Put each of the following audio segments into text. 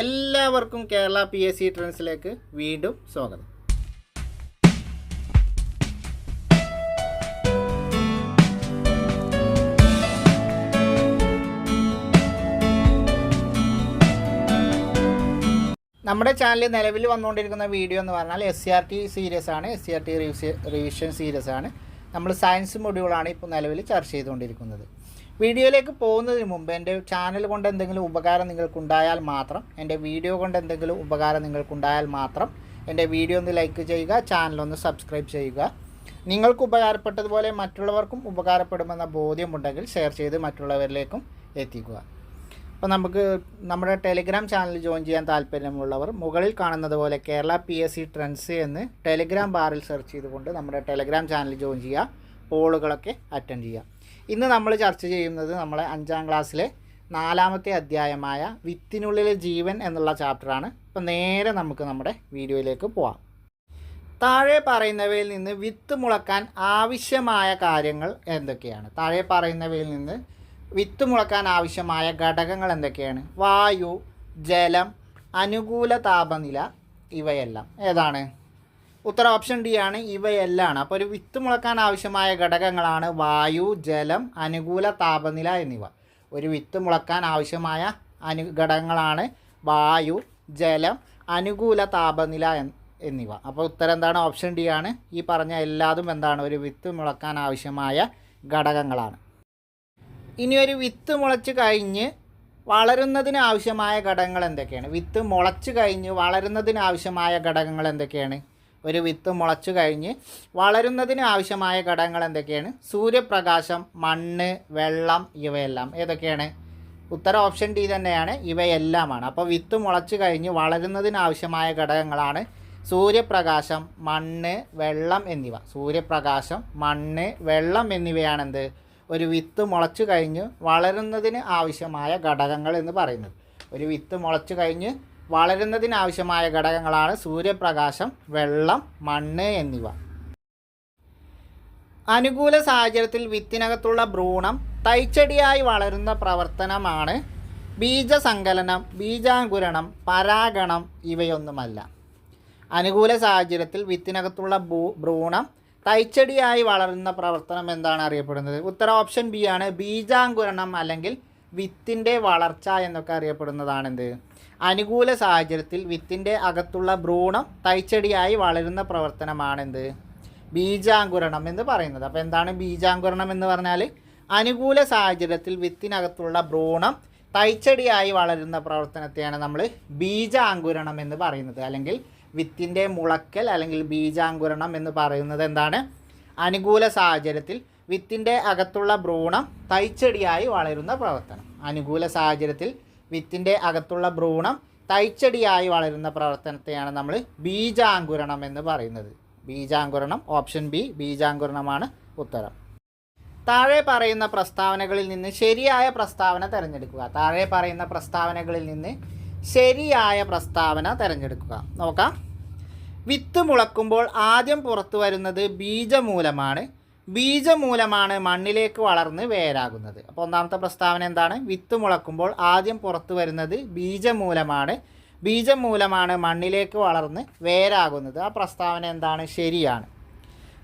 എല്ലാവർക്കും Kerala P S C ട്രെൻഡ്സിലേക്ക് വീണ്ടും സ്വാഗതം. നമ്മുടെ ചാനലിൽ നിലവിൽ വന്നുകൊണ്ടിരിക്കുന്ന വീഡിയോ എന്ന് പറഞ്ഞാൽ S C R T series ആണ്. S C R T revision series ആണ്. നമ്മൾ സയൻസ് മൊഡ്യൂളാണ് ഇപ്പോൾ നിലവിൽ ചർച്ച ചെയ്തുകൊണ്ടിരിക്കുന്നത്. വീഡിയോയിലേക്ക് പോകുന്നതിന് മുമ്പ് എന്റെ ചാനൽ കൊണ്ട് എന്തെങ്കിലും ഉപകാരം നിങ്ങൾക്കുണ്ടായാൽ മാത്രം എന്റെ വീഡിയോ കൊണ്ട് എന്തെങ്കിലും ഉപകാരം നിങ്ങൾക്കുണ്ടായാൽ മാത്രം എന്റെ വീഡിയോ ഒന്ന് ലൈക്ക് ചെയ്യുക ചാനൽ ഒന്ന് സബ്സ്ക്രൈബ് ചെയ്യുക. നിങ്ങൾക്ക് ഉപകാരപ്പെട്ടതുപോലെ മറ്റുള്ളവർക്കും ഉപകാരപ്പെടുമെന്ന ബോധ്യമുണ്ടെങ്കിൽ ഷെയർ ചെയ്ത് മറ്റുള്ളവരിലേക്കും എത്തിക്കുക. അപ്പോൾ നമുക്ക് നമ്മുടെ ടെലിഗ്രാം ചാനൽ ജോയിൻ ചെയ്യാൻ താല്പര്യമുള്ളവർ മുകളിൽ കാണുന്നത് പോലെ Kerala P S C trends എന്ന് ടെലിഗ്രാം ബാറിൽ സെർച്ച് ചെയ്തുകൊണ്ട് നമ്മുടെ ടെലിഗ്രാം ചാനൽ ജോയിൻ ചെയ്യുക പോളുകളൊക്കെ അറ്റൻഡ് ചെയ്യുക. ഇന്ന് നമ്മൾ ചർച്ച ചെയ്യുന്നത് നമ്മളെ അഞ്ചാം ക്ലാസ്സിലെ നാലാമത്തെ അധ്യായമായ വിത്തിനുള്ളിലെ ജീവൻ എന്നുള്ള ചാപ്റ്ററാണ്. അപ്പോൾ നേരെ നമുക്ക് നമ്മുടെ വീഡിയോയിലേക്ക് പോവാം. താഴെ പറയുന്നവയിൽ നിന്ന് വിത്ത് മുളക്കാൻ ആവശ്യമായ കാര്യങ്ങൾ എന്തൊക്കെയാണ്? താഴെ പറയുന്നവയിൽ നിന്ന് വിത്ത് മുളക്കാൻ ആവശ്യമായ ഘടകങ്ങൾ എന്തൊക്കെയാണ്? വായു ജലം അനുകൂല താപനില ഇവയെല്ലാം. ഏതാണ്? ഉത്തര ഓപ്ഷൻ ഡി ആണ് ഇവയെല്ലാം. അപ്പോൾ ഒരു വിത്ത് മുളക്കാൻ ആവശ്യമായ ഘടകങ്ങളാണ് വായു ജലം അനുകൂല താപനില എന്നിവ. ഒരു വിത്ത് മുളക്കാൻ ആവശ്യമായ അനു ഘടകങ്ങളാണ് വായു ജലം അനുകൂല താപനില എന്നിവ. അപ്പോൾ ഉത്തരം എന്താണ്? ഓപ്ഷൻ ഡി ആണ്. ഈ പറഞ്ഞ എല്ലാതും എന്താണ്? ഒരു വിത്ത് മുളക്കാൻ ആവശ്യമായ ഘടകങ്ങളാണ്. ഇനി ഒരു വിത്ത് മുളച്ച് കഴിഞ്ഞ് വളരുന്നതിന് ആവശ്യമായ ഘടകങ്ങൾ എന്തൊക്കെയാണ്? വിത്ത് മുളച്ച് കഴിഞ്ഞ് വളരുന്നതിന് ആവശ്യമായ ഘടകങ്ങൾ എന്തൊക്കെയാണ്? ഒരു വിത്ത് മുളച്ചു കഴിഞ്ഞ് വളരുന്നതിന് ആവശ്യമായ ഘടകങ്ങൾ എന്തൊക്കെയാണ്? സൂര്യപ്രകാശം മണ്ണ് വെള്ളം ഇവയെല്ലാം. ഏതൊക്കെയാണ്? ഉത്തര ഓപ്ഷൻ ഡി തന്നെയാണ്. ഇവയെല്ലാമാണ്. അപ്പോൾ വിത്ത് മുളച്ചു കഴിഞ്ഞ് വളരുന്നതിന് ആവശ്യമായ ഘടകങ്ങളാണ് സൂര്യപ്രകാശം മണ്ണ് വെള്ളം എന്നിവ. സൂര്യപ്രകാശം മണ്ണ് വെള്ളം എന്നിവയാണെന്ത്? ഒരു വിത്ത് മുളച്ചു കഴിഞ്ഞ് വളരുന്നതിന് ആവശ്യമായ ഘടകങ്ങൾ എന്ന് പറയുന്നത്. ഒരു വിത്ത് മുളച്ചു കഴിഞ്ഞ് വളരുന്നതിന് ആവശ്യമായ ഘടകങ്ങളാണ് സൂര്യപ്രകാശം വെള്ളം മണ്ണ് എന്നിവ. അനുകൂല സാഹചര്യത്തിൽ വിത്തിനകത്തുള്ള ഭ്രൂണം തൈച്ചെടിയായി വളരുന്ന പ്രവർത്തനമാണ് ബീജസങ്കലനം ബീജാങ്കുരണം പരാഗണം ഇവയൊന്നുമല്ല. അനുകൂല സാഹചര്യത്തിൽ വിത്തിനകത്തുള്ള ഭ്രൂണം തൈച്ചെടിയായി വളരുന്ന പ്രവർത്തനം എന്താണ് അറിയപ്പെടുന്നത്? ഉത്തര ഓപ്ഷൻ ബി ആണ് ബീജാങ്കുരണം അല്ലെങ്കിൽ വിത്തിന്റെ വളർച്ച എന്നൊക്കെ അറിയപ്പെടുന്നതാണ് എന്ത് അനുകൂല സാഹചര്യത്തിൽ വിത്തിന്റെ അകത്തുള്ള ഭ്രൂണം തൈച്ചെടിയായി വളരുന്ന പ്രവർത്തനമാണെന്ത്? ബീജാങ്കുരണം എന്ന് പറയുന്നത്. അപ്പോൾ എന്താണ് ബീജാങ്കുരണം എന്ന് പറഞ്ഞാൽ അനുകൂല സാഹചര്യത്തിൽ വിത്തിനകത്തുള്ള ഭ്രൂണം തൈച്ചെടിയായി വളരുന്ന പ്രവർത്തനത്തെയാണ് നമ്മൾ ബീജാങ്കുരണം എന്ന് പറയുന്നത്. അല്ലെങ്കിൽ വിത്തിന്റെ മുളക്കൽ അല്ലെങ്കിൽ ബീജാങ്കുരണം എന്ന് പറയുന്നത് എന്താണ്? അനുകൂല സാഹചര്യത്തിൽ വിത്തിന്റെ അകത്തുള്ള ഭ്രൂണം തൈച്ചെടിയായി വളരുന്ന പ്രവർത്തനം. അനുകൂല സാഹചര്യത്തിൽ വിത്തിന്റെ അകത്തുള്ള ഭ്രൂണം തൈച്ചെടിയായി വളരുന്ന പ്രവർത്തനത്തെയാണ് നമ്മൾ ബീജാങ്കുരണം എന്ന് പറയുന്നത്. ബീജാങ്കുരണം ഓപ്ഷൻ ബി ബീജാങ്കുരണമാണ് ഉത്തരം. താഴെ പറയുന്ന പ്രസ്താവനകളിൽ നിന്ന് ശരിയായ പ്രസ്താവന തിരഞ്ഞെടുക്കുക. താഴെ പറയുന്ന പ്രസ്താവനകളിൽ നിന്ന് ശരിയായ പ്രസ്താവന തിരഞ്ഞെടുക്കുക. നോക്കാം. വിത്ത് മുളക്കുമ്പോൾ ആദ്യം പുറത്തു വരുന്നത് ബീജമൂലമാണ്. ബീജമൂലമാണ് മണ്ണിലേക്ക് വളർന്ന് വേരാകുന്നത്. അപ്പോൾ ഒന്നാമത്തെ പ്രസ്താവന എന്താണ്? വിത്ത് മുളക്കുമ്പോൾ ആദ്യം പുറത്തു വരുന്നത് ബീജമൂലമാണ്. ബീജമൂലമാണ് മണ്ണിലേക്ക് വളർന്ന് വേരാകുന്നത്. ആ പ്രസ്താവന എന്താണ്? ശരിയാണ്.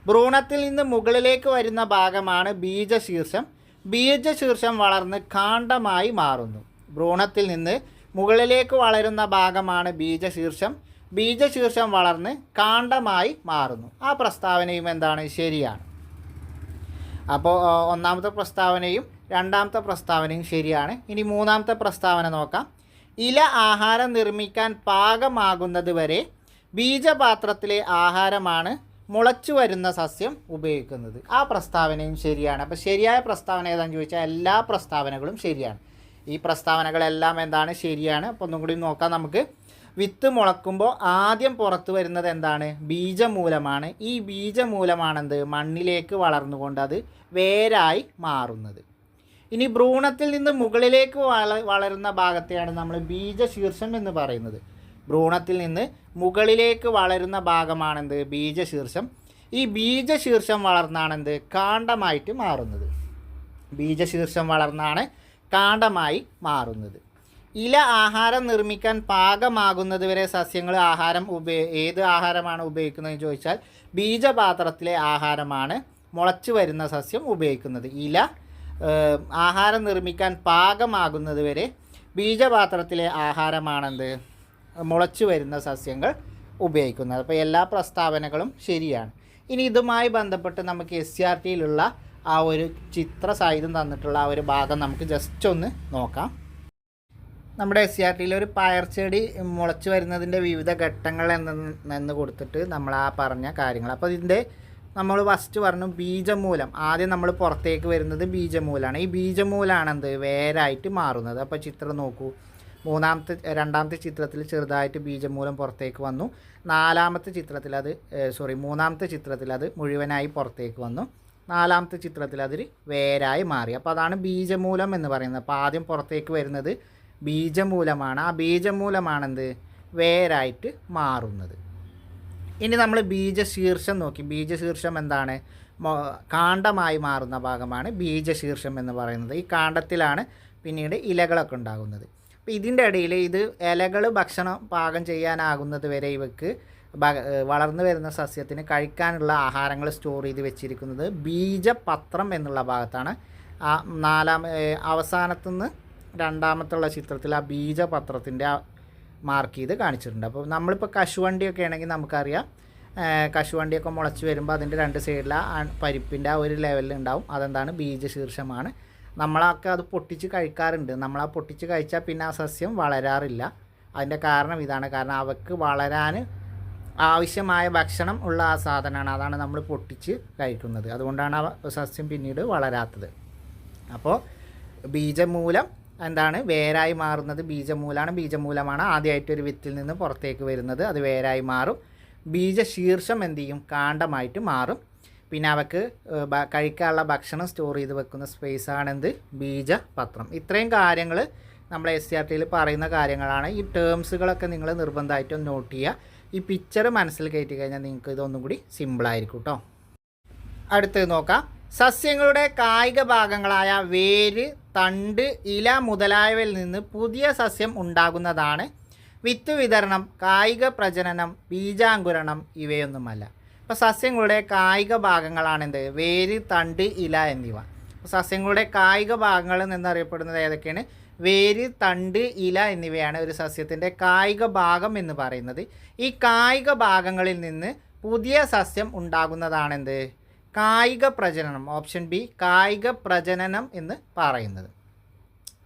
ഭ്രൂണത്തിൽ നിന്ന് മുകളിലേക്ക് വരുന്ന ഭാഗമാണ് ബീജശീർഷം. ബീജശീർഷം വളർന്ന് കാണ്ഡമായി മാറുന്നു. ഭ്രൂണത്തിൽ നിന്ന് മുകളിലേക്ക് വളരുന്ന ഭാഗമാണ് ബീജശീർഷം. ബീജശീർഷം വളർന്ന് കാണ്ഡമായി മാറുന്നു. ആ പ്രസ്താവനയും എന്താണ്? ശരിയാണ്. അപ്പോൾ ഒന്നാമത്തെ പ്രസ്താവനയും രണ്ടാമത്തെ പ്രസ്താവനയും ശരിയാണ്. ഇനി മൂന്നാമത്തെ പ്രസ്താവന നോക്കാം. ഇല ആഹാരം നിർമ്മിക്കാൻ പാകമാകുന്നത് വരെ ബീജപാത്രത്തിലെ ആഹാരമാണ് മുളച്ചു വരുന്ന സസ്യം ഉപയോഗിക്കുന്നത്. ആ പ്രസ്താവനയും ശരിയാണ്. അപ്പോൾ ശരിയായ പ്രസ്താവന ഏതാണെന്ന് ചോദിച്ചാൽ എല്ലാ പ്രസ്താവനകളും ശരിയാണ്. ഈ പ്രസ്താവനകളെല്ലാം എന്താണ്? ശരിയാണ്. അപ്പോൾ ഒന്നും കൂടി നോക്കാം നമുക്ക്. വിത്ത് മുളക്കുമ്പോൾ ആദ്യം പുറത്തു വരുന്നത് എന്താണ്? ബീജമൂലമാണ്. ഈ ബീജമൂലമാണെന്ത്? മണ്ണിലേക്ക് വളർന്നുകൊണ്ട് അത് വേരായി മാറുന്നത്. ഇനി ഭ്രൂണത്തിൽ നിന്ന് മുകളിലേക്ക് വള വളരുന്ന ഭാഗത്തെയാണ് നമ്മൾ ബീജശീർഷം എന്ന് പറയുന്നത്. ഭ്രൂണത്തിൽ നിന്ന് മുകളിലേക്ക് വളരുന്ന ഭാഗമാണെന്ത്? ബീജശീർഷം. ഈ ബീജശീർഷം വളർന്നാണെന്ത്? കാണ്ഡമായിട്ട് മാറുന്നത്. ബീജശീർഷം വളർന്നാണ് കാണ്ഡമായി മാറുന്നത്. ഇല ആഹാരം നിർമ്മിക്കാൻ പാകമാകുന്നത് വരെ സസ്യങ്ങൾ ആഹാരം ഉപയോ ഏത് ആഹാരമാണ് ഉപയോഗിക്കുന്നതെന്ന് ചോദിച്ചാൽ ബീജപാത്രത്തിലെ ആഹാരമാണ് മുളച്ചു വരുന്ന സസ്യം ഉപയോഗിക്കുന്നത്. ഇല ആഹാരം നിർമ്മിക്കാൻ പാകമാകുന്നത് വരെ ബീജപാത്രത്തിലെ ആഹാരമാണെന്ത്? മുളച്ചു വരുന്ന സസ്യങ്ങൾ ഉപയോഗിക്കുന്നത്. അപ്പോൾ എല്ലാ പ്രസ്താവനകളും ശരിയാണ്. ഇനി ഇതുമായി ബന്ധപ്പെട്ട് നമുക്ക് എസ് സി ആർ ടിയിലുള്ള ആ ഒരു ചിത്ര സഹിതം തന്നിട്ടുള്ള ആ ഒരു ഭാഗം നമുക്ക് ജസ്റ്റ് ഒന്ന് നോക്കാം. നമ്മുടെ എസ് സി ആർ ടിയിൽ ഒരു പയർ ചെടി മുളച്ചു വരുന്നതിന്റെ വിവിധ ഘട്ടങ്ങൾ എന്ന് കൊടുത്തിട്ട് നമ്മൾ ആ പറഞ്ഞ കാര്യങ്ങൾ. അപ്പോൾ ഇതിന്റെ നമ്മൾ ഫസ്റ്റ് പറഞ്ഞു ബീജമൂലം. ആദ്യം നമ്മൾ പുറത്തേക്ക് വരുന്നത് ബീജമൂലമാണ് ഈ ബീജമൂലമാണ് എന്ത് വേരായിട്ട് മാറുന്നത്. അപ്പോൾ ചിത്രം നോക്കൂ. മൂന്നാമത്തെ രണ്ടാമത്തെ ചിത്രത്തിൽ ചെറുതായിട്ട് ബീജമൂലം പുറത്തേക്ക് വന്നു. നാലാമത്തെ ചിത്രത്തിൽ അത് സോറി മൂന്നാമത്തെ ചിത്രത്തിൽ അത് മുഴുവനായി പുറത്തേക്ക് വന്നു. നാലാമത്തെ ചിത്രത്തിൽ അതിൽ വേരായി മാറി. അപ്പോൾ അതാണ് ബീജമൂലം എന്ന് പറയുന്നത്. അപ്പോൾ ആദ്യം പുറത്തേക്ക് വരുന്നത് ബീജമൂലമാണ്. ആ ബീജമൂലമാണെന്ത്? വേരായിട്ട് മാറുന്നത്. ഇനി നമ്മൾ ബീജശീർഷം നോക്കി. ബീജശീർഷം എന്താണ്? കാണ്ഡമായി മാറുന്ന ഭാഗമാണ് ബീജശീർഷം എന്ന് പറയുന്നത്. ഈ കാണ്ഡത്തിലാണ് പിന്നീട് ഇലകളൊക്കെ ഉണ്ടാകുന്നത്. അപ്പോൾ ഇതിന്റെ ഇടയിൽ ഇത് ഇലകൾ ഭക്ഷണം പാകം ചെയ്യാനാകുന്നത് വരെ ഇവക്ക് വളർന്നു വരുന്ന സസ്യത്തിന് കഴിക്കാനുള്ള ആഹാരങ്ങൾ സ്റ്റോർ ചെയ്ത് വെച്ചിരിക്കുന്നത് ബീജപത്രം എന്നുള്ള ഭാഗത്താണ്. ആ നാലാം അവസാനത്തുനിന്ന് രണ്ടാമത്തുള്ള ചിത്രത്തിൽ ആ ബീജപത്രത്തിന്റെ ആ മാർക്ക് ചെയ്ത് കാണിച്ചിട്ടുണ്ട്. അപ്പോൾ നമ്മളിപ്പോൾ കശുവണ്ടിയൊക്കെ ആണെങ്കിൽ നമുക്കറിയാം കശുവണ്ടിയൊക്കെ മുളച്ച് വരുമ്പോൾ അതിന്റെ രണ്ട് സൈഡിൽ ആ പരിപ്പിന്റെ ആ ഒരു ലെവലിൽ ഉണ്ടാവും. അതെന്താണ്? ബീജശീർഷമാണ്. നമ്മളൊക്കെ അത് പൊട്ടിച്ച് കഴിക്കാറുണ്ട്. നമ്മൾ ആ പൊട്ടിച്ച് കഴിച്ചാൽ പിന്നെ ആ സസ്യം വളരാറില്ല. അതിന്റെ കാരണം ഇതാണ്. കാരണം അവക്ക് വളരാൻ ആവശ്യമായ ഭക്ഷണം ഉള്ള ആ സാധനമാണ്. അതാണ് നമ്മൾ പൊട്ടിച്ച് കഴിക്കുന്നത്. അതുകൊണ്ടാണ് ആ സസ്യം പിന്നീട് വളരാത്തത്. അപ്പോൾ ബീജമൂലം എന്താണ്? വേരായി മാറുന്നത് ബീജമൂലമാണ് ബീജമൂലമാണ് ആദ്യമായിട്ട് ഒരു വിത്തിൽ നിന്ന് പുറത്തേക്ക് വരുന്നത്. അത് വേരായി മാറും. ബീജശീർഷം എന്ത് ചെയ്യും? കാണ്ഡമായിട്ട് മാറും. പിന്നെ അവക്ക് കഴിക്കാനുള്ള ഭക്ഷണം സ്റ്റോർ ചെയ്ത് വെക്കുന്ന സ്പേസ് എന്ത് ബീജപത്രം. ഇത്രയും കാര്യങ്ങൾ നമ്മൾ എസ് സി ആർ ടിയിൽ പറയുന്ന കാര്യങ്ങളാണ്. ഈ ടേംസുകളൊക്കെ നിങ്ങൾ നിർബന്ധമായിട്ടും നോട്ട് ചെയ്യുക. ഈ പിക്ചർ മനസ്സിൽ കയറ്റി കഴിഞ്ഞാൽ നിങ്ങൾക്ക് ഇതൊന്നും കൂടി സിമ്പിളായിരിക്കും കേട്ടോ അടുത്തത് നോക്കാം. സസ്യങ്ങളുടെ കായിക ഭാഗങ്ങളായ വേര് തണ്ട് ഇല മുതലായവയിൽ നിന്ന് പുതിയ സസ്യം ഉണ്ടാകുന്നതാണ്. വിത്ത് വിതരണം കായിക പ്രജനനം ബീജാങ്കുരണം ഇവയൊന്നുമല്ല. അപ്പോൾ സസ്യങ്ങളുടെ കായിക ഭാഗങ്ങളാണെന്ത്? വേര് തണ്ട് ഇല എന്നിവ. സസ്യങ്ങളുടെ കായിക ഭാഗങ്ങൾ എന്നറിയപ്പെടുന്നത് ഏതൊക്കെയാണ്? വേര് തണ്ട് ഇല എന്നിവയാണ് ഒരു സസ്യത്തിന്റെ കായിക ഭാഗം എന്ന് പറയുന്നത്. ഈ കായിക ഭാഗങ്ങളിൽ നിന്ന് പുതിയ സസ്യം ഉണ്ടാകുന്നതാണെന്ത്? കായിക പ്രജനനം ഓപ്ഷൻ ബി കായിക പ്രജനനം എന്ന് പറയുന്നത്.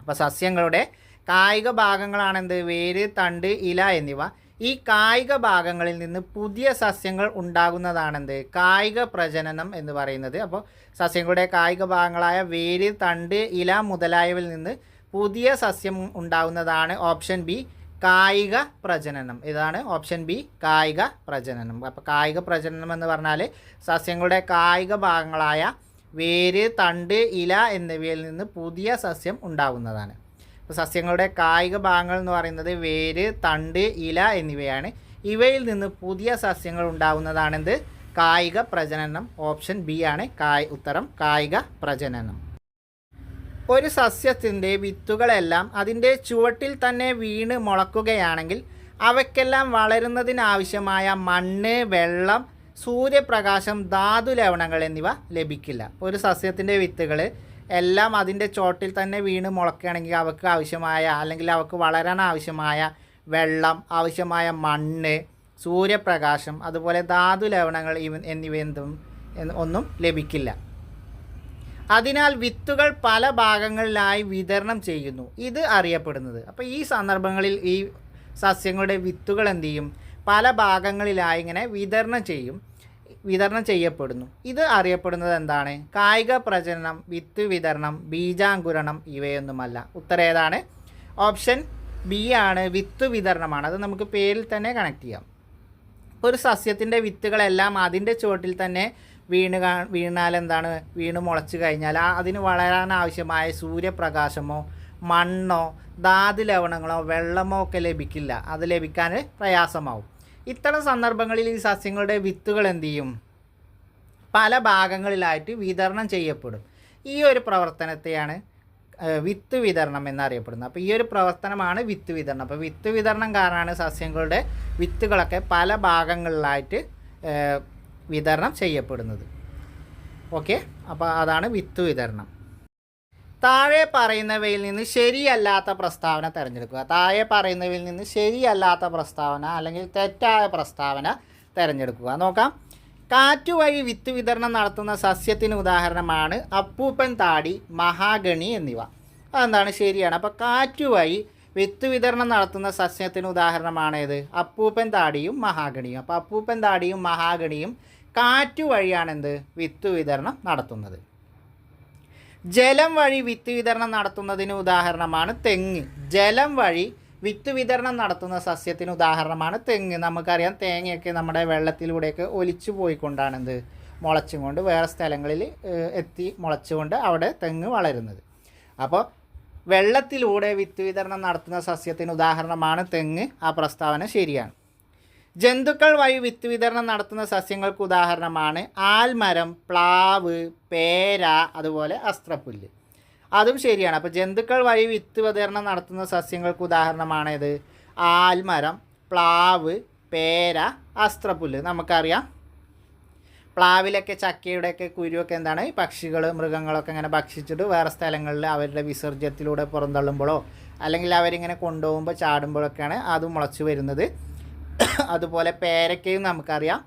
അപ്പോൾ സസ്യങ്ങളുടെ കായിക ഭാഗങ്ങളാണെന്ത് വേര് തണ്ട് ഇല എന്നിവ. ഈ കായിക ഭാഗങ്ങളിൽ നിന്ന് പുതിയ സസ്യങ്ങൾ ഉണ്ടാകുന്നതാണെന്ത് കായിക പ്രജനനം എന്ന് പറയുന്നത്. അപ്പോൾ സസ്യങ്ങളുടെ കായിക ഭാഗങ്ങളായ വേര് തണ്ട് ഇല മുതലായവയിൽ നിന്ന് പുതിയ സസ്യം ഉണ്ടാകുന്നതാണ് ഓപ്ഷൻ ബി കായിക പ്രജനനം. ഇതാണ് ഓപ്ഷൻ ബി കായിക പ്രജനനം. അപ്പോൾ കായിക പ്രജനനം എന്ന് പറഞ്ഞാൽ സസ്യങ്ങളുടെ കായിക ഭാഗങ്ങളായ വേര് തണ്ട് ഇല എന്നിവയിൽ നിന്ന് പുതിയ സസ്യം ഉണ്ടാകുന്നതാണ് അപ്പോൾ സസ്യങ്ങളുടെ കായിക ഭാഗങ്ങൾ എന്ന് പറയുന്നത് വേര് തണ്ട് ഇല എന്നിവയാണ്. ഇവയിൽ നിന്ന് പുതിയ സസ്യങ്ങൾ ഉണ്ടാകുന്നതാണെന്ത് കായിക പ്രജനനം. ഓപ്ഷൻ ബി ആണ്. കായ് ഉത്തരം കായിക പ്രജനനം. ഒരു സസ്യത്തിന്റെ വിത്തുകളെല്ലാം അതിന്റെ ചുവട്ടിൽ തന്നെ വീണ് മുളക്കുകയാണെങ്കിൽ അവയ്ക്കെല്ലാം വളരുന്നതിനാവശ്യമായ മണ്ണ് വെള്ളം സൂര്യപ്രകാശം ധാതു ലവണങ്ങൾ എന്നിവ ലഭിക്കില്ല. ഒരു സസ്യത്തിന്റെ വിത്തുകൾ എല്ലാം അതിന്റെ ചോട്ടിൽ തന്നെ വീണ് മുളക്കുകയാണെങ്കിൽ അവർക്ക് ആവശ്യമായ അല്ലെങ്കിൽ അവർക്ക് വളരാൻ ആവശ്യമായ വെള്ളം ആവശ്യമായ മണ്ണ് സൂര്യപ്രകാശം അതുപോലെ ധാതു ലവണങ്ങൾ എന്നിവ എന്തും ഒന്നും ലഭിക്കില്ല. അതിനാൽ വിത്തുകൾ പല ഭാഗങ്ങളിലായി വിതരണം ചെയ്യുന്നു. ഇത് അറിയപ്പെടുന്നത്. അപ്പോൾ ഈ സന്ദർഭങ്ങളിൽ ഈ സസ്യങ്ങളുടെ വിത്തുകൾ എന്ത് ചെയ്യും? പല ഭാഗങ്ങളിലായി ഇങ്ങനെ വിതരണം ചെയ്യും. വിതരണം ചെയ്യപ്പെടുന്നു. ഇത് അറിയപ്പെടുന്നത് എന്താണ്? കായിക പ്രജനനം വിത്ത് വിതരണം ബീജാങ്കുരണം ഇവയൊന്നുമല്ല. ഉത്തരം ഏതാണ്? ഓപ്ഷൻ ബി ആണ് വിത്ത് വിതരണമാണ്. അത് നമുക്ക് പേരിൽ തന്നെ കണക്ട് ചെയ്യാം. ഒരു സസ്യത്തിന്റെ വിത്തുകളെല്ലാം അതിന്റെ ചുവട്ടിൽ തന്നെ വീണ് കാ വീണാൽ എന്താണ്? വീണ് മുളച്ച് കഴിഞ്ഞാൽ ആ അതിന് വളരാൻ ആവശ്യമായ സൂര്യപ്രകാശമോ മണ്ണോ ധാതു ലവണങ്ങളോ വെള്ളമോ ഒക്കെ ലഭിക്കില്ല. അത് ലഭിക്കാൻ പ്രയാസമാവും. ഇത്തരം സന്ദർഭങ്ങളിൽ ഈ സസ്യങ്ങളുടെ വിത്തുകൾ എന്തു ചെയ്യും? പല ഭാഗങ്ങളിലായിട്ട് വിതരണം ചെയ്യപ്പെടും. ഈ ഒരു പ്രവർത്തനത്തെയാണ് വിത്ത് വിതരണം എന്നറിയപ്പെടുന്നത്. അപ്പോൾ ഈ ഒരു പ്രവർത്തനമാണ് വിത്ത് വിതരണം. അപ്പോൾ വിത്ത് വിതരണം കാരണമാണ് സസ്യങ്ങളുടെ വിത്തുകളൊക്കെ പല ഭാഗങ്ങളിലായിട്ട് വിതരണം ചെയ്യപ്പെടുന്നത്. ഓക്കെ അപ്പോൾ അതാണ് വിത്ത് വിതരണം. താഴെ പറയുന്നവയിൽ നിന്ന് ശരിയല്ലാത്ത പ്രസ്താവന തിരഞ്ഞെടുക്കുക. താഴെ പറയുന്നവയിൽ നിന്ന് ശരിയല്ലാത്ത പ്രസ്താവന അല്ലെങ്കിൽ തെറ്റായ പ്രസ്താവന തിരഞ്ഞെടുക്കുക. നോക്കാം. കാറ്റു വഴി വിത്ത് വിതരണം നടത്തുന്ന സസ്യത്തിന് ഉദാഹരണമാണ് അപ്പൂപ്പൻ താടി മഹാഗണി എന്നിവ. അതെന്താണ്? ശരിയാണ്. അപ്പോൾ കാറ്റു വഴി വിത്ത് വിതരണം നടത്തുന്ന സസ്യത്തിന് ഉദാഹരണമാണ് അപ്പൂപ്പൻ താടിയും മഹാഗണിയും. അപ്പോൾ അപ്പൂപ്പൻ താടിയും മഹാഗണിയും കാറ്റു വഴിയാണെന്ത്? വിത്ത് വിതരണം നടത്തുന്നത്. ജലം വഴി വിത്ത് വിതരണം നടത്തുന്നതിന് ഉദാഹരണമാണ് തെങ്ങ്. ജലം വഴി വിത്ത് വിതരണം നടത്തുന്ന സസ്യത്തിന് ഉദാഹരണമാണ് തെങ്ങ്. നമുക്കറിയാം തേങ്ങയൊക്കെ നമ്മുടെ വെള്ളത്തിലൂടെയൊക്കെ ഒലിച്ചു പോയിക്കൊണ്ടാണ് എന്ത് മുളച്ചും കൊണ്ട് വേറെ സ്ഥലങ്ങളിൽ എത്തി മുളച്ചുകൊണ്ട് അവിടെ തെങ്ങ് വളരുന്നത്. അപ്പോൾ വെള്ളത്തിലൂടെ വിത്ത് വിതരണം നടത്തുന്ന സസ്യത്തിന് ഉദാഹരണമാണ് തെങ്ങ്. ആ പ്രസ്താവന ശരിയാണ്. ജന്തുക്കൾ വഴി വിത്ത് വിതരണം നടത്തുന്ന സസ്യങ്ങൾക്ക് ഉദാഹരണമാണ് ആൽമരം പ്ലാവ് പേര അതുപോലെ അസ്ത്രപ്പുല്ല്. അതും ശരിയാണ്. അപ്പോൾ ജന്തുക്കൾ വഴി വിത്ത് വിതരണം നടത്തുന്ന സസ്യങ്ങൾക്ക് ഉദാഹരണമാണേത് ആൽമരം പ്ലാവ് പേര അസ്ത്രപ്പുല്ല്. നമുക്കറിയാം. പ്ലാവിലൊക്കെ ചക്കയുടെയൊക്കെ കുരുവൊക്കെ എന്താണ്? പക്ഷികൾ മൃഗങ്ങളൊക്കെ ഇങ്ങനെ ഭക്ഷിച്ചിട്ട് വേറെ സ്ഥലങ്ങളിൽ അവരുടെ വിസർജ്യത്തിലൂടെ പുറന്തള്ളുമ്പോഴോ അല്ലെങ്കിൽ അവരിങ്ങനെ കൊണ്ടുപോകുമ്പോൾ ചാടുമ്പോഴൊക്കെയാണ് അത് മുളച്ചു വരുന്നത്. അതുപോലെ പേരക്കയും നമുക്കറിയാം.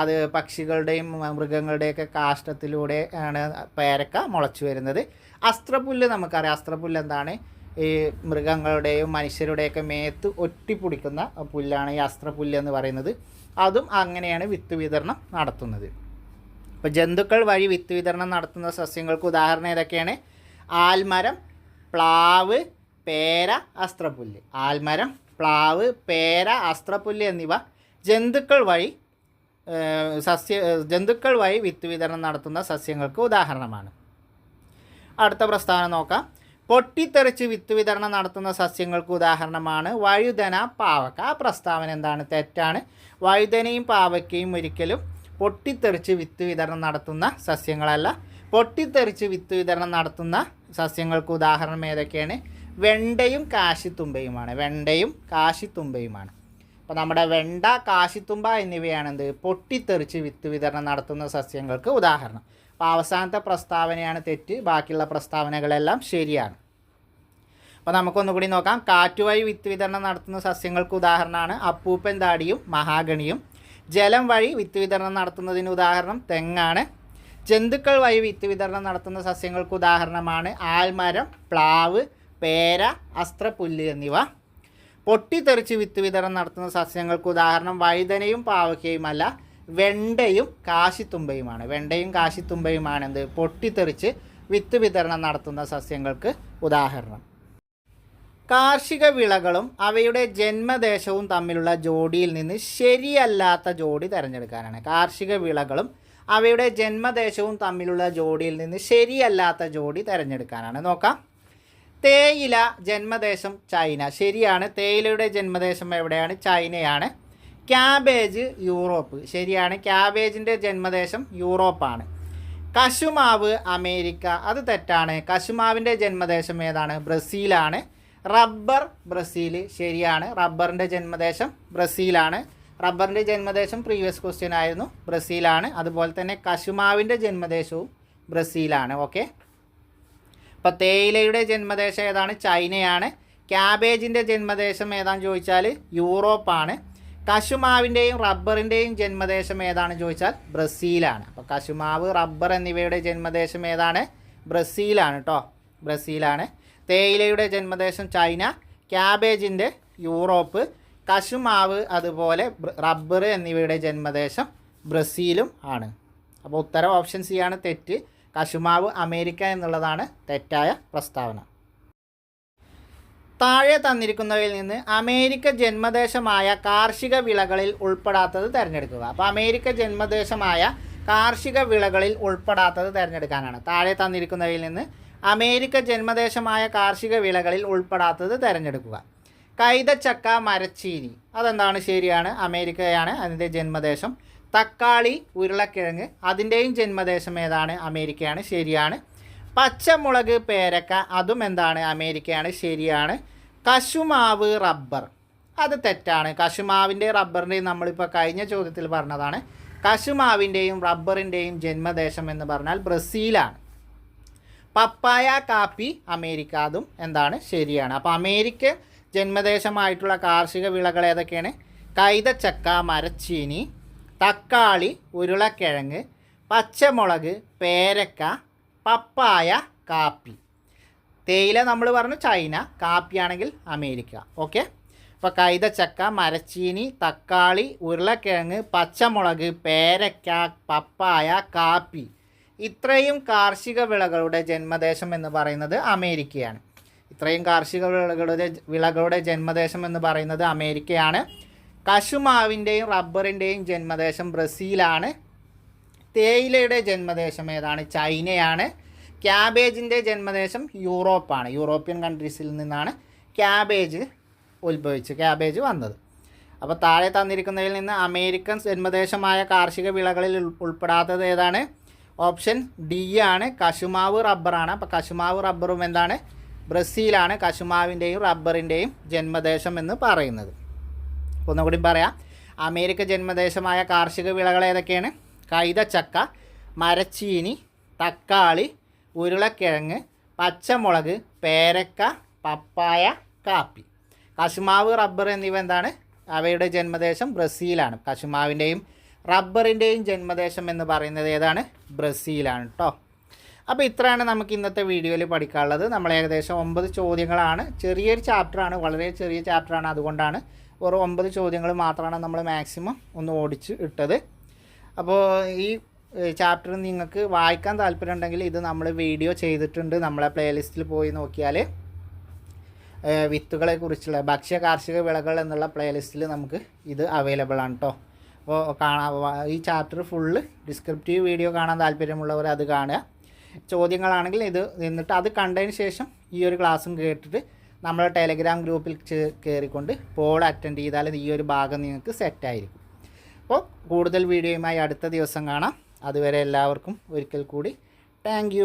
അത് പക്ഷികളുടെയും മൃഗങ്ങളുടെയൊക്കെ കാഷ്ടത്തിലൂടെ ആണ് പേരക്ക മുളച്ചു വരുന്നത്. അസ്ത്രപുല്ല് നമുക്കറിയാം. അസ്ത്രപുല്ല് എന്താണ്? ഈ മൃഗങ്ങളുടെയും മനുഷ്യരുടെയൊക്കെ മേത്ത് ഒട്ടിപ്പിടിക്കുന്ന പുല്ലാണ് ഈ അസ്ത്രപുല്ല് എന്ന് പറയുന്നത്. അതും അങ്ങനെയാണ് വിത്ത് വിതരണം നടത്തുന്നത്. ഇപ്പോൾ ജന്തുക്കൾ വഴി വിത്ത് വിതരണം നടത്തുന്ന സസ്യങ്ങൾക്ക് ഉദാഹരണം ഏതൊക്കെയാണ്? ആൽമരം പ്ലാവ് പേര അസ്ത്രപുല്ല് ആൽമരം പ്ലാവ് പേര അസ്ത്രപുല്ല് എന്നിവ ജന്തുക്കൾ വഴി സസ്യ ജന്തുക്കൾ വഴി വിത്ത് വിതരണം നടത്തുന്ന സസ്യങ്ങൾക്ക് ഉദാഹരണമാണ്. അടുത്ത പ്രസ്താവന നോക്കാം. പൊട്ടിത്തെറിച്ച് വിത്ത് വിതരണം നടത്തുന്ന സസ്യങ്ങൾക്ക് ഉദാഹരണമാണ് വഴുതന പാവക്ക. ആ പ്രസ്താവന എന്താണ്? തെറ്റാണ്. വഴുതനയും പാവയ്ക്കയും ഒരിക്കലും പൊട്ടിത്തെറിച്ച് വിത്ത് വിതരണം നടത്തുന്ന സസ്യങ്ങളല്ല. പൊട്ടിത്തെറിച്ച് വിത്ത് വിതരണം നടത്തുന്ന സസ്യങ്ങൾക്ക് ഉദാഹരണം ഏതൊക്കെയാണ്? വെണ്ടയും കാശിത്തുമ്പയുമാണ്. വെണ്ടയും കാശിത്തുമ്പയുമാണ്. അപ്പോൾ നമ്മുടെ വെണ്ട കാശിത്തുമ്പ എന്നിവയാണ് എന്ത് പൊട്ടിത്തെറിച്ച് വിത്ത് വിതരണം നടത്തുന്ന സസ്യങ്ങൾക്ക് ഉദാഹരണം. അപ്പോൾ അവസാനത്തെ പ്രസ്താവനയാണ് തെറ്റ്. ബാക്കിയുള്ള പ്രസ്താവനകളെല്ലാം ശരിയാണ്. അപ്പോൾ നമുക്കൊന്നുകൂടി നോക്കാം. കാറ്റുവഴി വിത്ത് വിതരണം നടത്തുന്ന സസ്യങ്ങൾക്ക് ഉദാഹരണമാണ്. അപ്പൂപ്പൻ താടിയും മഹാഗണിയും. ജലം വഴി വിത്ത് വിതരണം നടത്തുന്നതിന് ഉദാഹരണം തെങ്ങാണ്. ജന്തുക്കൾ വഴി വിത്ത് വിതരണം നടത്തുന്ന സസ്യങ്ങൾക്ക് ഉദാഹരണമാണ് ആൽമരം പ്ലാവ് പേര അസ്ത്രപുല്ല് എന്നിവ. പൊട്ടിത്തെറിച്ച് വിത്ത് വിതരണം നടത്തുന്ന സസ്യങ്ങൾക്ക് ഉദാഹരണം വഴുതനയും പാവയ്ക്കയുമല്ല വെണ്ടയും കാശിത്തുമ്പയുമാണ്. വെണ്ടയും കാശിത്തുമ്പയുമാണ് എന്ത്? പൊട്ടിത്തെറിച്ച് വിത്ത് വിതരണം നടത്തുന്ന സസ്യങ്ങൾക്ക് ഉദാഹരണം. കാർഷിക വിളകളും അവയുടെ ജന്മദേശവും തമ്മിലുള്ള ജോഡിയിൽ നിന്ന് ശരിയല്ലാത്ത ജോഡി തിരഞ്ഞെടുക്കാനാണ്. കാർഷിക വിളകളും അവയുടെ ജന്മദേശവും തമ്മിലുള്ള ജോഡിയിൽ നിന്ന് ശരിയല്ലാത്ത ജോഡി തിരഞ്ഞെടുക്കാനാണ്. നോക്കാം. തേയില ജന്മദേശം ചൈന. ശരിയാണ് തേയിലയുടെ ജന്മദേശം എവിടെയാണ്? ചൈനയാണ്. Cabbage Europe. ശരിയാണ് ക്യാബേജിന്റെ ജന്മദേശം യൂറോപ്പാണ്. കശുമാവ് അമേരിക്ക. അത് തെറ്റാണ്. കശുമാവിന്റെ ജന്മദേശം ഏതാണ്? ബ്രസീലാണ്. റബ്ബർ ബ്രസീൽ ശരിയാണ് റബ്ബറിന്റെ ജന്മദേശം ബ്രസീലാണ്. റബ്ബറിന്റെ ജന്മദേശം പ്രീവിയസ് ക്വസ്റ്റ്യൻ ആയിരുന്നു. ബ്രസീലാണ്. അതുപോലെ തന്നെ കശുമാവിന്റെ ജന്മദേശവും ബ്രസീലാണ്. ഓക്കെ അപ്പോൾ തേയിലയുടെ ജന്മദേശം ഏതാണ്? ചൈനയാണ്. ക്യാബേജിന്റെ ജന്മദേശം ഏതാണെന്ന് ചോദിച്ചാൽ യൂറോപ്പാണ്. കശുമാവിന്റെയും റബ്ബറിന്റെയും ജന്മദേശം ഏതാണെന്ന് ചോദിച്ചാൽ ബ്രസീലാണ്. അപ്പോൾ കശുമാവ് റബ്ബർ എന്നിവയുടെ ജന്മദേശം ഏതാണ്? ബ്രസീലാണ് കേട്ടോ ബ്രസീലാണ്. തേയിലയുടെ ജന്മദേശം ചൈന ക്യാബേജിന്റെ യൂറോപ്പ് കശുമാവ് അതുപോലെ റബ്ബർ എന്നിവയുടെ ജന്മദേശം ബ്രസീലും ആണ്. അപ്പോൾ ഉത്തരം ഓപ്ഷൻ സി ആണ് തെറ്റ്. കശുമാവ് അമേരിക്ക എന്നുള്ളതാണ് തെറ്റായ പ്രസ്താവന. താഴെ തന്നിരിക്കുന്നവയിൽ നിന്ന് അമേരിക്ക ജന്മദേശമായ കാർഷിക വിളകളിൽ ഉൾപ്പെടാത്തത് തിരഞ്ഞെടുക്കുക. അപ്പോൾ അമേരിക്ക ജന്മദേശമായ കാർഷിക വിളകളിൽ ഉൾപ്പെടാത്തത് തിരഞ്ഞെടുക്കാനാണ്. താഴെ തന്നിരിക്കുന്നവയിൽ നിന്ന് അമേരിക്ക ജന്മദേശമായ കാർഷിക വിളകളിൽ ഉൾപ്പെടാത്തത് തിരഞ്ഞെടുക്കുക. കൈതച്ചക്ക മരച്ചീനി അതെന്താണ്? ശരിയാണ്. അമേരിക്കയാണ് അതിന്റെ ജന്മദേശം. തക്കാളി ഉരുളക്കിഴങ്ങ് അതിന്റെയും ജന്മദേശം ഏതാണ്? അമേരിക്കയാണ്. ശരിയാണ്. പച്ചമുളക് പേരക്ക അതും എന്താണ്? അമേരിക്കയാണ്. ശരിയാണ്. കശുമാവ് റബ്ബർ. അത് തെറ്റാണ്. കശുമാവിന്റെ റബ്ബറിന്റെയും നമ്മളിപ്പോൾ കഴിഞ്ഞ ചോദ്യത്തിൽ പറഞ്ഞതാണ്. കശുമാവിന്റെയും റബ്ബറിന്റെയും ജന്മദേശം എന്ന് പറഞ്ഞാൽ ബ്രസീലാണ്. പപ്പായ കാപ്പി അമേരിക്ക. അതും എന്താണ്? ശരിയാണ്. അപ്പോൾ അമേരിക്ക ജന്മദേശമായിട്ടുള്ള കാർഷിക വിളകൾ ഏതൊക്കെയാണ്? കൈതച്ചക്ക മരച്ചീനി തക്കാളി ഉരുളക്കിഴങ്ങ് പച്ചമുളക് പേരക്ക പപ്പായ കാപ്പി. തേയില നമ്മൾ പറഞ്ഞു ചൈന കാപ്പിയാണെങ്കിൽ അമേരിക്ക. ഓക്കെ? ഇപ്പോൾ കൈതച്ചക്ക മരച്ചീനി തക്കാളി ഉരുളക്കിഴങ്ങ് പച്ചമുളക് പേരക്ക പപ്പായ കാപ്പി. ഇത്രയും കാർഷിക വിളകളുടെ ജന്മദേശം എന്ന് പറയുന്നത് അമേരിക്കയാണ്. ഇത്രയും കാർഷിക വിളകളുടെ വിളകളുടെ ജന്മദേശം എന്ന് പറയുന്നത് അമേരിക്കയാണ്. കശുമാവിന്റെയും റബ്ബറിന്റെയും ജന്മദേശം ബ്രസീലാണ്. തേയിലയുടെ ജന്മദേശം ഏതാണ്? ചൈനയാണ്. ക്യാബേജിന്റെ ജന്മദേശം യൂറോപ്പാണ്. യൂറോപ്യൻ കൺട്രീസിൽ നിന്നാണ് ക്യാബേജ് ഉത്ഭവിച്ച് ക്യാബേജ് വന്നത്. അപ്പോൾ താഴെ തന്നിരിക്കുന്നതിൽ നിന്ന് അമേരിക്കൻ ജന്മദേശമായ കാർഷിക വിളകളിൽ ഉൾ- ഉൾപ്പെടാത്തത് ഏതാണ്? ഓപ്ഷൻ ഡി ആണ്. കശുമാവ് റബ്ബറാണ്. അപ്പോൾ കശുമാവ് റബ്ബറും എന്താണ്? ബ്രസീലാണ് കശുമാവിന്റെയും റബ്ബറിന്റെയും ജന്മദേശം എന്ന് പറയുന്നത്. ഒന്നുകൂടി പറയാം. അമേരിക്ക ജന്മദേശമായ കാർഷിക വിളകൾ ഏതൊക്കെയാണ്? കൈതച്ചക്ക മരച്ചീനി തക്കാളി ഉരുളക്കിഴങ്ങ് പച്ചമുളക് പേരക്ക പപ്പായ കാപ്പി. കശുമാവ് റബ്ബർ എന്നിവ എന്താണ്? അവയുടെ ജന്മദേശം ബ്രസീലാണ്. കശുമാവിന്റെയും റബ്ബറിന്റെയും ജന്മദേശം എന്ന് പറയുന്നത് ഏതാണ്? ബ്രസീലാണ് കേട്ടോ അപ്പോൾ ഇത്രയാണ് നമുക്ക് ഇന്നത്തെ വീഡിയോയിൽ പഠിക്കാനുള്ളത്. നമ്മൾ ഏകദേശം ഒമ്പത് ചോദ്യങ്ങളാണ്. ചെറിയൊരു ചാപ്റ്ററാണ് വളരെ ചെറിയ ചാപ്റ്ററാണ് അതുകൊണ്ടാണ് ഒരു ഒമ്പത് ചോദ്യങ്ങൾ മാത്രമാണ് നമ്മൾ മാക്സിമം ഒന്ന് ഓടിച്ച് ഇട്ടത്. അപ്പോൾ ഈ ചാപ്റ്റർ നിങ്ങൾക്ക് വായിക്കാൻ താല്പര്യം ഉണ്ടെങ്കിൽ ഇത് നമ്മൾ വീഡിയോ ചെയ്തിട്ടുണ്ട്. നമ്മളെ പ്ലേലിസ്റ്റിൽ പോയി നോക്കിയാൽ വിത്തുകളെ കുറിച്ചുള്ള ഭക്ഷ്യ കാർഷിക വിളകൾ എന്നുള്ള പ്ലേലിസ്റ്റിൽ നമുക്ക് ഇത് അവൈലബിൾ ആണ് കേട്ടോ അപ്പോൾ കാണാൻ ഈ ചാപ്റ്റർ ഫുള്ള് ഡിസ്ക്രിപ്റ്റീവ് വീഡിയോ കാണാൻ താല്പര്യമുള്ളവർ അത് കാണുക. ചോദ്യങ്ങളാണെങ്കിൽ ഇത് നിന്നിട്ട് അത് കണ്ടതിന് ശേഷം ഈ ഒരു ക്ലാസ്സും കേട്ടിട്ട് നമ്മുടെ ടെലഗ്രാം ഗ്രൂപ്പിൽ കയറിക്കൊണ്ട് പോൾ അറ്റൻഡ് ചെയ്താൽ ഈ ഒരു ഭാഗം നിങ്ങൾക്ക് സെറ്റായിരിക്കും അപ്പോൾ കൂടുതൽ വീഡിയോയുമായി അടുത്ത ദിവസം കാണാം. അതുവരെ എല്ലാവർക്കും ഒരിക്കൽ കൂടി താങ്ക്